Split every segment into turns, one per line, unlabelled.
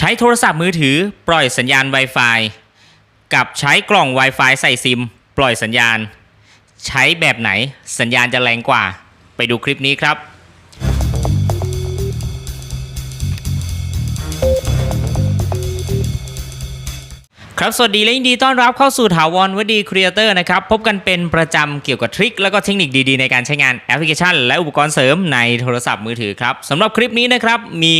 ใช้โทรศัพท์มือถือปล่อยสัญญาณ Wi-Fi กับใช้กล่อง Wi-Fi ใส่ซิม ปล่อยสัญญาณ ใช้แบบไหนสัญญาณจะแรงกว่า ไปดูคลิปนี้ครับครับ สวัสดีและยินดีต้อนรับเข้าสู่ถาวรวดีครีเอเตอร์นะครับ พบกันเป็นประจำเกี่ยวกับทริค แล้วก็เทคนิคดีๆ ในการใช้งานแอปพลิเคชัน และอุปกรณ์เสริมในโทรศัพท์มือถือครับสำหรับคลิปนี้นะครับ มี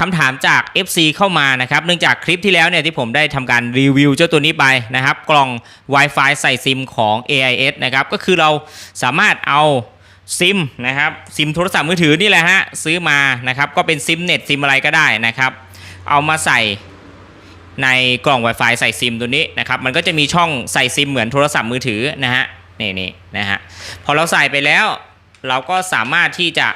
คำถามจาก FC เข้ามานะครับ เนื่องจากคลิปที่แล้วเนี่ยที่ผมได้ทำการรีวิวเจ้าตัวนี้ไปนะครับ กล่อง Wi-Fi ใส่ซิมของ AIS นะครับ ก็คือเราสามารถเอาซิมนะครับซิมโทรศัพท์มือถือนี่แหละฮะซื้อมานะครับ ก็เป็นซิมเน็ตซิมอะไรก็ได้นะครับ เอามาใส่ในกล่อง Wi-Fi ใส่ซิมตัวนี้นะครับ มันก็จะมีช่องใส่ซิมเหมือนโทรศัพท์มือถือนะฮะนี่นี่นะฮะพอเราใส่ไปแล้ว เราก็สามารถที่จะ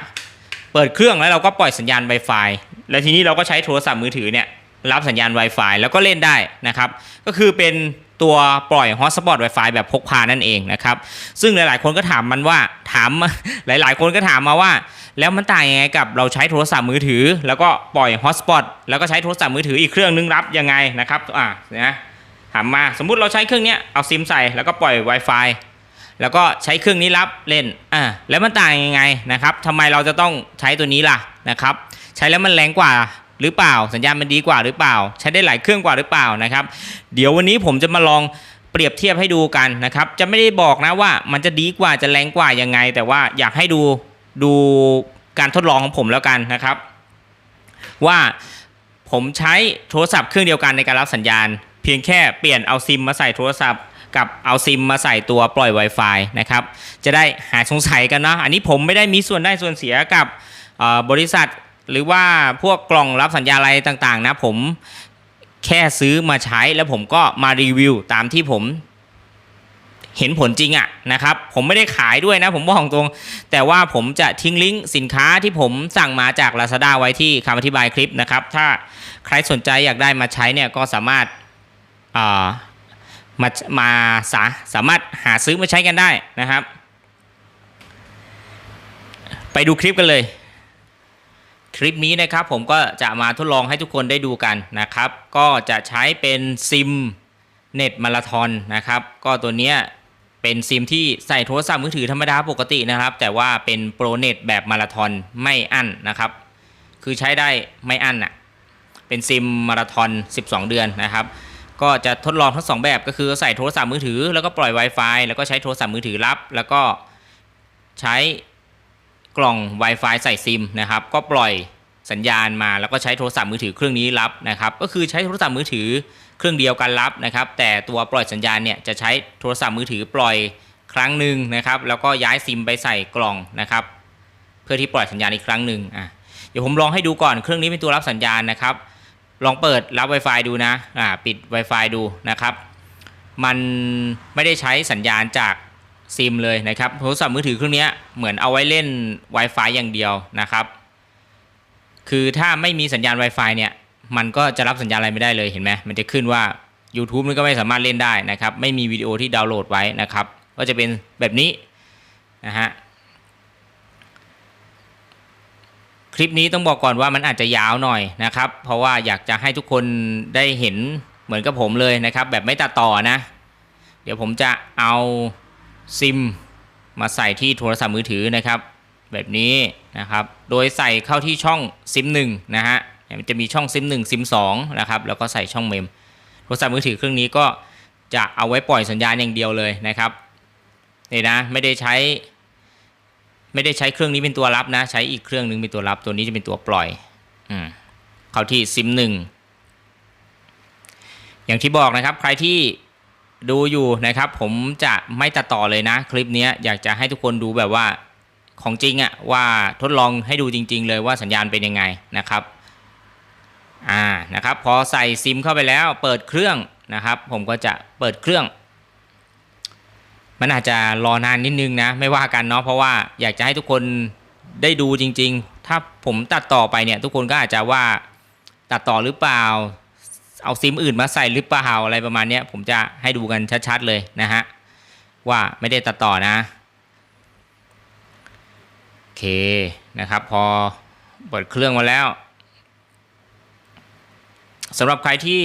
เปิดเครื่องแล้วเราก็ปล่อยสัญญาณ Wi-Fi แล้วทีนี้เราก็ใช้โทรศัพท์มือถือเนี่ยรับสัญญาณ Wi-Fi แล้วก็เล่นได้นะครับ ก็คือเป็นตัวปล่อย Hotspot Wi-Fi แบบพกพานั่นเองนะครับ ซึ่งหลายๆ คนก็ถามมันว่าถามหลายๆ คนก็ถามมาว่า แล้วมันต่างยังไงกับเราใช้โทรศัพท์มือถือ แล้วก็ปล่อย Hotspot แล้วก็ใช้โทรศัพท์มือถืออีกเครื่องนึงรับยังไงนะครับอ่านะถามมาสมมุติเราใช้เครื่องเนี้ยเอาซิมใส่แล้วก็ปล่อย Wi-Fi แล้วก็ใช้เครื่องนี้รับเล่นอ่าแล้วมันต่างยังไงนะครับทำไมเราจะต้องใช้ตัวนี้ล่ะนะครับ ใช้แล้วมันแรงกว่าหรือเปล่า สัญญาณมันดีกว่าหรือเปล่า ใช้ได้หลายเครื่องกว่าหรือเปล่านะครับ เดี๋ยววันนี้ผมจะมาลองเปรียบเทียบให้ดูกันนะครับ จะไม่ได้บอกนะว่ามันจะดีกว่าจะแรงกว่ายังไง แต่ว่าอยากให้ดูดูการทดลองของผมแล้วกันนะครับ ว่าผมใช้โทรศัพท์เครื่องเดียวกันในการรับสัญญาณ เพียงแค่เปลี่ยนเอาซิมมาใส่โทรศัพท์กับเอาซิมมาใส่ตัวปล่อย Wi-Fi นะครับ จะได้หายสงสัยกันเนาะ อันนี้ผมไม่ได้มีส่วนได้ส่วนเสียกับบริษัท หรือว่าพวกกล่องรับสัญญาอะไรต่างๆนะผมแค่ซื้อมาใช้แล้วผมก็มารีวิวตามที่ผมเห็นผลจริงอะนะครับ ผมไม่ได้ขายด้วยนะผมบอกตรง แต่ว่าผมจะทิ้งลิงก์สินค้าที่ผมสั่งมาจาก Lazada ไว้ที่คำอธิบายคลิปนะครับ ถ้าใครสนใจอยากได้มาใช้เนี่ยก็สามารถมามาสาสามารถหาซื้อมาใช้กันได้นะครับ ไปดูคลิปกันเลย คลิปนี้นะครับผมก็จะมาทดลองให้ทุกคนได้ดูกันนะครับ ก็จะใช้เป็นซิมเน็ตมาราทอนนะครับ ก็ตัวเนี้ยเป็นซิมที่ใส่โทรศัพท์มือถือธรรมดาปกตินะครับ แต่ว่าเป็นโปรเน็ตแบบมาราทอนไม่อั้นนะครับ คือใช้ได้ไม่อั้นอะเป็นซิมมาราทอน 12 เดือนนะครับ ก็จะทดลองทั้งสองแบบก็คือใส่โทรศัพท์มือถือ แล้วก็ปล่อย Wi-Fi แล้วก็ใช้โทรศัพท์มือถือรับ แล้วก็ใช้ กล่อง Wi-Fi ใส่ซิมนะครับ ก็ปล่อยสัญญาณมาแล้วก็ใช้โทรศัพท์มือถือเครื่องนี้รับนะครับ ก็คือใช้โทรศัพท์มือถือเครื่องเดียวกันรับนะครับ แต่ตัวปล่อยสัญญาณเนี่ยจะใช้โทรศัพท์มือถือปล่อยครั้งหนึ่งนะครับ แล้วก็ย้ายซิมไปใส่กล่องนะครับ เพื่อที่ปล่อยสัญญาณอีกครั้งหนึ่งอะเดี๋ยวผมลองให้ดูก่อนเครื่องนี้เป็นตัวรับสัญญาณนะครับ ลองเปิดรับ Wi-Fi ดูนะอ่าปิด Wi-Fi ดูนะครับ มันไม่ได้ใช้สัญญาณจาก ซิมเลยนะครับโทรศัพท์มือถือเครื่องนี้เหมือนเอาไว้เล่น Wi-Fi อย่างเดียวนะครับ คือถ้าไม่มีสัญญาณ Wi-Fi เนี่ยมันก็จะรับสัญญาณอะไรไม่ได้เลยเห็นไหมมันจะขึ้นว่า YouTube มันก็ไม่สามารถเล่นได้นะครับ ไม่มีวิดีโอที่ดาวน์โหลดไว้นะครับ ก็จะเป็นแบบนี้นะฮะคลิปนี้ต้องบอกก่อนว่ามันอาจจะยาวหน่อยนะครับ เพราะว่าอยากจะให้ทุกคนได้เห็นเหมือนกับผมเลยนะครับ แบบไม่ตัดต่อนะ เดี๋ยวผมจะเอา ซิมมาใส่ที่โทรศัพท์มือถือนะครับ แบบนี้นะครับ โดยใส่เข้าที่ช่องซิมหนึ่งนะฮะมันจะมีช่องซิมหนึ่งซิมสองนะครับแล้วก็ใส่ช่องเมม โทรศัพท์มือถือเครื่องนี้ก็จะเอาไว้ปล่อยสัญญาณอย่างเดียวเลยนะครับนี่นะไม่ได้ใช้ไม่ได้ใช้เครื่องนี้เป็นตัวรับนะ ใช้อีกเครื่องหนึงเป็นตัวรับตัวนี้จะเป็นตัวปล่อยอืมเข้าที่ซิมหนึ่งอย่างที่บอกนะครับใครที่ ดูอยู่นะครับ ผมจะไม่ตัดต่อเลยนะ คลิปนี้อยากจะให้ทุกคนดูแบบว่าของจริงอะว่าทดลองให้ดูจริง ๆ เลยว่าสัญญาณเป็นยังไงนะครับอ่านะครับ พอใส่ซิมเข้าไปแล้วเปิดเครื่องนะครับ ผมก็จะเปิดเครื่อง มันอาจจะรอนานนิดนึงนะ ไม่ว่ากันเนาะเพราะว่าอยากจะให้ทุกคนได้ดูจริง ๆ ถ้าผมตัดต่อไปเนี่ย ทุกคนก็อาจจะว่าตัดต่อหรือเปล่า เอาซิมอื่นมาใส่หรือเปล่าอะไรประมาณนี้ผมจะให้ดูกันชัดๆเลยนะฮะว่าไม่ได้ตัดต่อนะโอเคนะครับ พอเปิดเครื่องมาแล้วสำหรับใครที่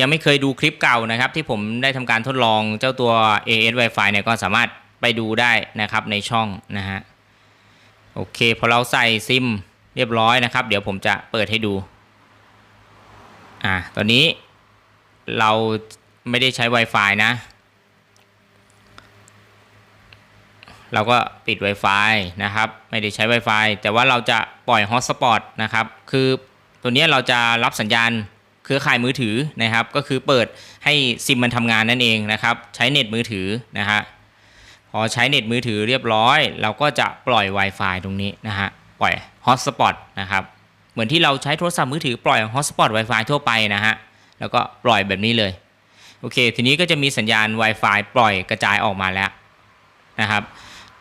ยังไม่เคยดูคลิปเก่านะครับ ที่ผมได้ทำการทดลองเจ้าตัว AS Wi-Fi เนี่ยก็สามารถไปดูได้นะครับในช่องนะฮะโอเคพอเราใส่ซิมเรียบร้อยนะครับ เดี๋ยวผมจะเปิดให้ดู อ่าตอนนี้เราไม่ได้ใช้ Wi-Fi นะ เราก็ปิด Wi-Fi นะครับ ไม่ได้ใช้ Wi-Fi แต่ว่าเราจะปล่อย Hotspot นะครับ คือตัวนี้เราจะรับสัญญาณเครือข่ายมือถือนะครับ ก็คือเปิดให้ซิมมันทำงานนั่นเองนะครับ ใช้เน็ตมือถือนะฮะ พอใช้เน็ตมือถือเรียบร้อย เราก็จะปล่อย Wi-Fi ตรงนี้นะฮะ ปล่อย Hotspot นะครับ มือนที่เราใช้โทรศัพท์มือถือปล่อย Hotspot Wi-Fi ทั่วไปนะฮะ แล้วก็ปล่อยแบบนี้เลย โอเค ทีนี้ก็จะมีสัญญาณ Wi-Fi ปล่อยกระจายออกมาแล้วนะครับ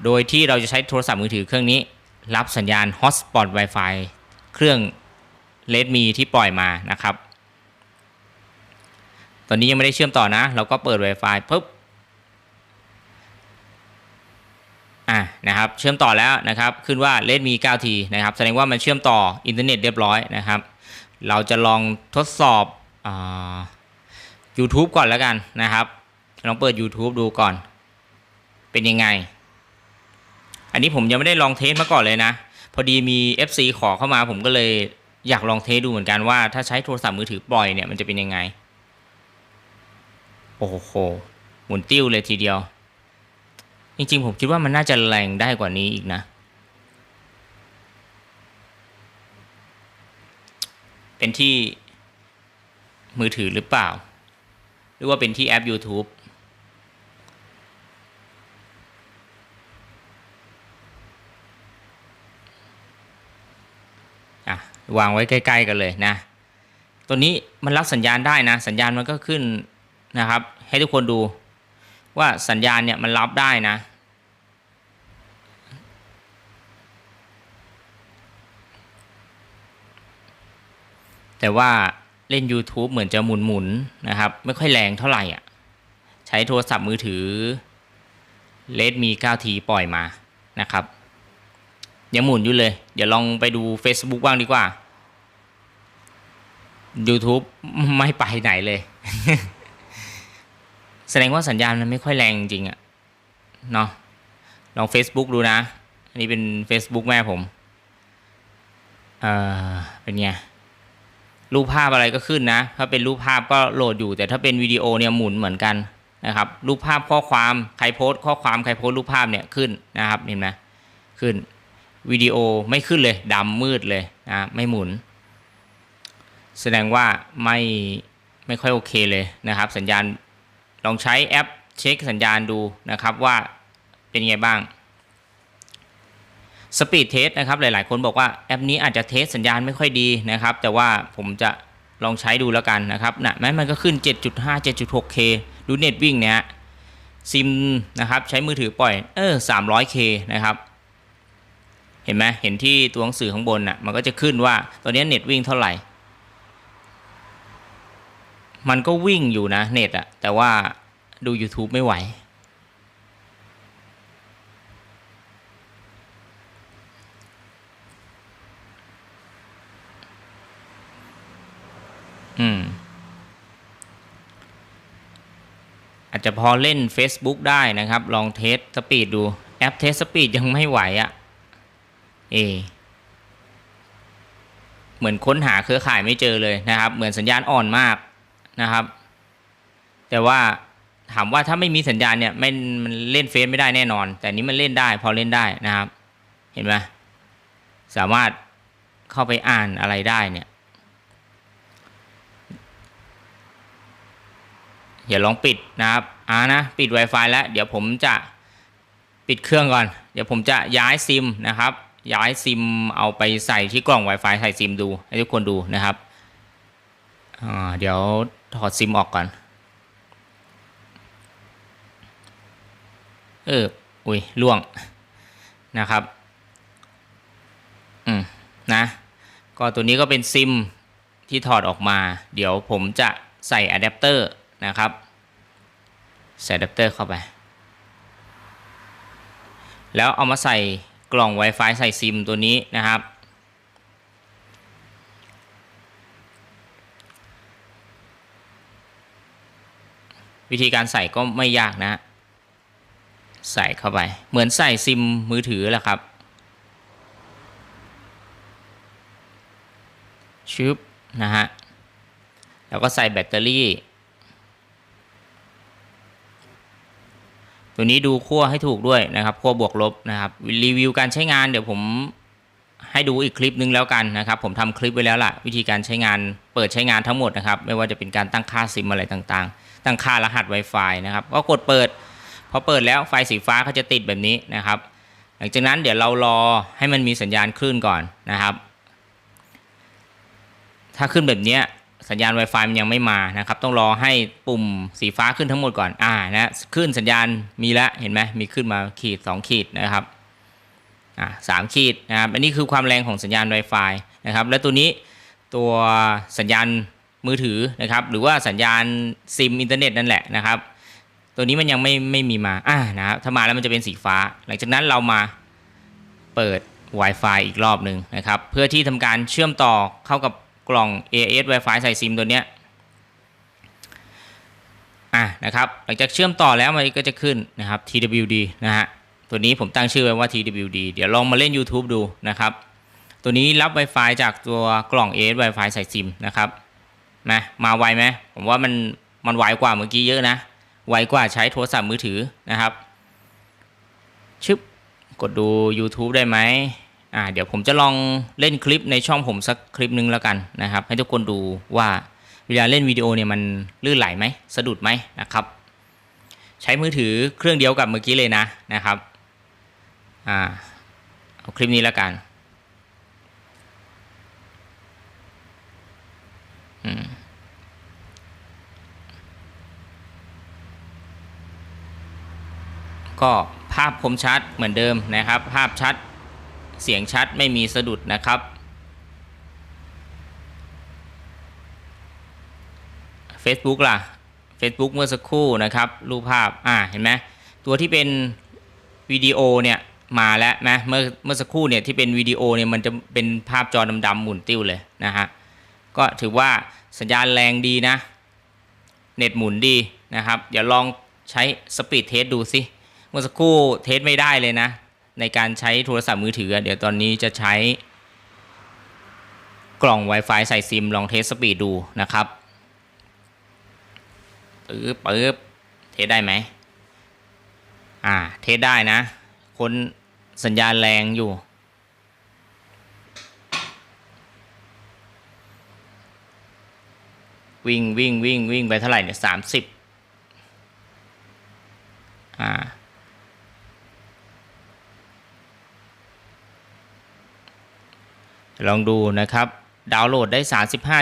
โดยที่เราจะใช้โทรศัพท์มือถือเครื่องนี้ รับสัญญาณ Hotspot Wi-Fi เครื่อง Redmi ที่ปล่อยมานะครับ ตอนนี้ยังไม่ได้เชื่อมต่อนะ เราก็เปิด Wi-Fi ปุ๊บ อะนะครับเชื่อมต่อแล้วนะครับขึ้นว่า Redmi 9T นะครับแสดงว่ามันเชื่อมต่ออินเทอร์เน็ตเรียบร้อยนะครับ เราจะลองทดสอบอ YouTube ก่อนแล้วกันนะครับ ลองเปิด YouTube ดูก่อน เป็นยังไง อันนี้ผมยังไม่ได้ลองเทสมาก่อนเลยนะ พอดีมี FC ขอเข้ามาผมก็เลยอยากลองเทสดูเหมือนกันว่าถ้าใช้โทรศัพท์มือถือปล่อยเนี่ยมันจะเป็นยังไง โอ้โหหมุนติ้วเลยทีเดียว จริงๆ ผมคิดว่ามันน่าจะแรงได้กว่านี้อีกนะ เป็นที่มือถือหรือเปล่า หรือว่าเป็นที่แอป YouTube วางไว้ใกล้ ๆ กันเลยนะ ตัวนี้มันรับสัญญาณได้นะ สัญญาณมันก็ขึ้นนะครับ ให้ทุกคนดู ว่าสัญญาณเนี่ยมันรับได้นะ แต่ว่าเล่น YouTube เหมือนจะหมุนๆนะครับ ไม่ค่อยแรงเท่าไหร่อะ ใช้โทรศัพท์มือถือ Redmi 9T ปล่อยมานะครับ ยังหมุนอยู่เลย เดี๋ยวลองไปดู Facebook บ้างดีกว่า YouTube ไม่ไปไหนเลย แสดงว่าสัญญาณมันไม่ค่อยแรงจริงอะเนาะลอง Facebook ดูนะ อันนี้เป็น Facebook แม่ผม เอ่อ เป็นไง รูปภาพอะไรก็ขึ้นนะ ถ้าเป็นรูปภาพก็โหลดอยู่ แต่ถ้าเป็นวิดีโอเนี่ยหมุนเหมือนกันนะครับ รูปภาพข้อความ ใครโพสต์ข้อความ ใครโพสต์รูปภาพเนี่ยขึ้นนะครับ เห็นไหมขึ้น วิดีโอไม่ขึ้นเลยดำมืดเลยนะไม่หมุน แสดงว่าไม่ไม่ค่อยโอเคเลยนะครับ สัญญาณ ลองใช้แอปเช็คสัญญาณดูนะครับว่าเป็นไงบ้างสปีดเทสนะครับหลายๆ คนบอกว่าแอปนี้อาจจะเทสสัญญาณไม่ค่อยดีนะครับ แต่ว่าผมจะลองใช้ดูแล้วกันนะครับนะแม้มันก็ขึ้น 7.5 7.6K ดูเน็ตวิ่งเนี่ยซิมนะครับใช้มือถือปล่อยเออ 300K นะครับ เห็นไหมเห็นที่ตัวหนังสือข้างบนน่ะมันก็จะขึ้นว่าตอนนี้เน็ตวิ่งเท่าไหร่ มันก็วิ่งอยู่นะเน็ตอะแต่ว่าดู YouTube ไม่ไหว อืม อาจจะพอเล่น Facebook ได้นะครับ ลองเทสสปีดดู แอปเทสสปีดยังไม่ไหวอะ่ะ เอเหมือนค้นหาเครือข่ายไม่เจอเลยนะครับ เหมือนสัญญาณอ่อนมาก นะครับ แต่ว่าถามว่าถ้าไม่มีสัญญาณเนี่ยไม่มันเล่นเฟซไม่ได้แน่นอน แต่นี้มันเล่นได้ พอเล่นได้นะครับ เห็นไหมสามารถเข้าไปอ่านอะไรได้เนี่ยอย่าลองปิดนะครับอ่านะปิด Wi-Fi แล้ว เดี๋ยวผมจะปิดเครื่องก่อน เดี๋ยวผมจะย้ายซิมนะครับ ย้ายซิมเอาไปใส่ที่กล่อง Wi-Fi ใส่ซิมดูให้ทุกคนดูนะครับเดี๋ยว ถอดซิมออกก่อน เออ อุ้ยล่วงนะครับ อืม นะ ก็ตัวนี้ก็เป็นซิมที่ถอดออกมา เดี๋ยวผมจะใส่อะแดปเตอร์นะครับ ใส่อะแดปเตอร์เข้าไป แล้วเอามาใส่กล่อง Wi-Fi ใส่ซิมตัวนี้นะครับ วิธีการใส่ก็ไม่ยากนะ ใส่เข้าไป เหมือนใส่ซิมมือถือแหละครับชึบนะฮะ แล้วก็ใส่แบตเตอรี่ ตัวนี้ดูขั้วให้ถูกด้วยนะครับขั้วบวกลบนะครับ รีวิวการใช้งานเดี๋ยวผม ให้ดูอีกคลิปนึงแล้วกันนะครับ ผมทำคลิปไว้แล้วล่ะ วิธีการใช้งานเปิดใช้งานทั้งหมดนะครับ ไม่ว่าจะเป็นการตั้งค่าซิมอะไรต่างๆ ตั้งค่ารหัส Wi-Fi นะครับก็กดเปิดพอเปิดแล้วไฟสีฟ้าเขาจะติดแบบนี้นะครับ หลังจากนั้นเดี๋ยวเรารอให้มันมีสัญญาณคลื่นก่อนนะครับ ถ้าขึ้นแบบนี้สัญญาณ Wi-Fi มันยังไม่มานะครับ ต้องรอให้ปุ่มสีฟ้าขึ้นทั้งหมดก่อนอ่านะขึ้นสัญญาณมีแล้วเห็นไหมมีขึ้นมาขีด 2 ขีดนะครับ สามขีดนะครับอันนี้คือความแรงของสัญญาณ Wi-Fi นะครับและตัวนี้ตัวสัญญาณมือถือนะครับหรือว่าสัญญาณซิมอินเทอร์เน็ตนั่นแหละนะครับตัวนี้มันยังไม่ไม่มีมาอ่านะครับถ้ามาแล้วมันจะเป็นสีฟ้า หลังจากนั้นเรามาเปิด Wi-Fi อีกรอบหนึ่งนะครับเพื่อที่ทำการเชื่อมต่อเข้ากับกล่อง AS Wi-Fi ใส่ซิมตัวเนี้ยอะนะครับหลังจากเชื่อมต่อแล้วมันก็จะขึ้นนะครับ TWD นะฮะ ตัวนี้ผมตั้งชื่อไว้ว่า TWD เดี๋ยวลองมาเล่น YouTube ดูนะครับ ตัวนี้รับ Wi-Fi จากตัวกล่อง AS Wi-Fi ใส่ซิมนะครับนะมาไวไหมผมว่ามันมันไวกว่าเมื่อกี้เยอะนะ ไวกว่าใช้โทรศัพท์มือถือนะครับ ชึบกดดู YouTube ได้ไหมอ่าเดี๋ยวผมจะลองเล่นคลิปในช่องผมสักคลิปนึงแล้วกันนะครับ ให้ทุกคนดูว่าเวลาเล่นวิดีโอเนี่ยมันลื่นไหลไหมสะดุดไหมนะครับ ใช้มือถือเครื่องเดียวกับเมื่อกี้เลยนะนะครับ อ่าเอาคลิปนี้แล้วกันอืมก็ภาพคมชัดเหมือนเดิมนะครับ ภาพชัดเสียงชัดไม่มีสะดุดนะครับ Facebook ล่ะ Facebook เมื่อสักครู่นะครับ รูปภาพอ่าเห็นไหมตัวที่เป็นวิดีโอเนี่ย มาแล้วนะเมื่อเมื่อสักครู่เนี่ยที่เป็นวิดีโอเนี่ยมันจะเป็นภาพจอดำๆหมุนติ้วเลยนะฮะก็ถือว่าสัญญาณแรงดีนะ เน็ตหมุนดีนะครับเดี๋ยวลองใช้สปีดเทสดูสิเมื่อสักครู่เทสไม่ได้เลยนะ ในการใช้โทรศัพท์มือถือ เดี๋ยวตอนนี้จะใช้ กล่อง Wi-Fi ใส่ซิมลองเทสสปีดดูนะครับปึ๊บปึ๊บเทสได้ไหมอ่าเทสได้นะ คนสัญญาณแรงอยู่ วิ่งวิ่งวิ่งวิ่งไปเท่าไหร่เนี่ยสามสิบอ่าลองดูนะครับ ดาวน์โหลดได้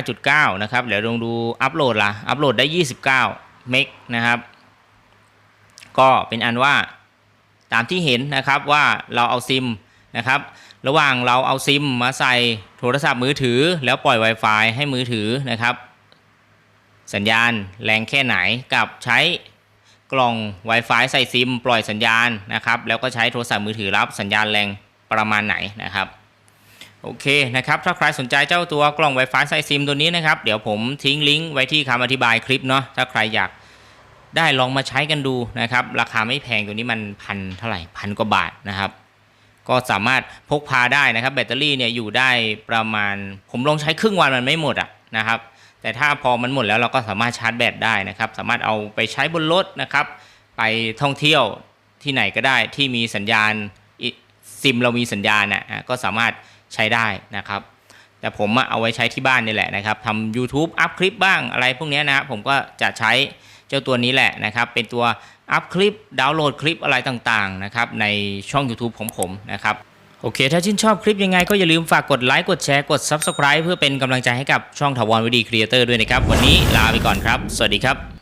35.9 นะครับ เดี๋ยวลองดูอัปโหลดละอัปโหลดได้ 29 เมกนะครับ ก็เป็นอันว่า ตามที่เห็นนะครับว่าเราเอาซิมนะครับ ระหว่างเราเอาซิมมาใส่โทรศัพท์มือถือ แล้วปล่อย Wi-Fi ให้มือถือนะครับ สัญญาณแรงแค่ไหนกับใช้กล่อง Wi-Fi ใส่ซิม ปล่อยสัญญาณนะครับ แล้วก็ใช้โทรศัพท์มือถือรับสัญญาณแรงประมาณไหนนะครับโอเคนะครับถ้าใครสนใจเจ้าตัวกล่อง Wi-Fi ใส่ซิมตัวนี้นะครับ เดี๋ยวผมทิ้งลิงก์ไว้ที่คำอธิบายคลิปเนาะถ้าใครอยาก ได้ลองมาใช้กันดูนะครับ ราคาไม่แพงตัวนี้มันพันเท่าไหร่พันกว่าบาทนะครับ ก็สามารถพกพาได้นะครับ แบตเตอรี่เนี่ยอยู่ได้ประมาณ ผมลองใช้ครึ่งวันมันไม่หมดอะนะครับ แต่ถ้าพอมันหมดแล้วเราก็สามารถชาร์จแบตได้นะครับ สามารถเอาไปใช้บนรถนะครับ ไปท่องเที่ยวที่ไหนก็ได้ที่มีสัญญาณซิมเรามีสัญญาณนะอะก็สามารถใช้ได้นะครับ แต่ผมเอาไว้ใช้ที่บ้านนี่แหละนะครับทำ YouTube อัพคลิปบ้างอะไรพวกนี้นะครับผมก็จะใช้ เจ้าตัวนี้แหละนะครับเป็นตัวอัพคลิปดาวน์โหลดคลิปอะไรต่างๆนะครับในช่อง YouTube ของผมนะครับโอเค ถ้าชื่นชอบคลิปยังไงก็อย่าลืมฝากกดไลค์ กดแชร์ กด Subscribe เพื่อเป็นกำลังใจให้กับช่องถาวรวิดีครีเอเตอร์ด้วยนะครับ วันนี้ลาไปก่อนครับ สวัสดีครับ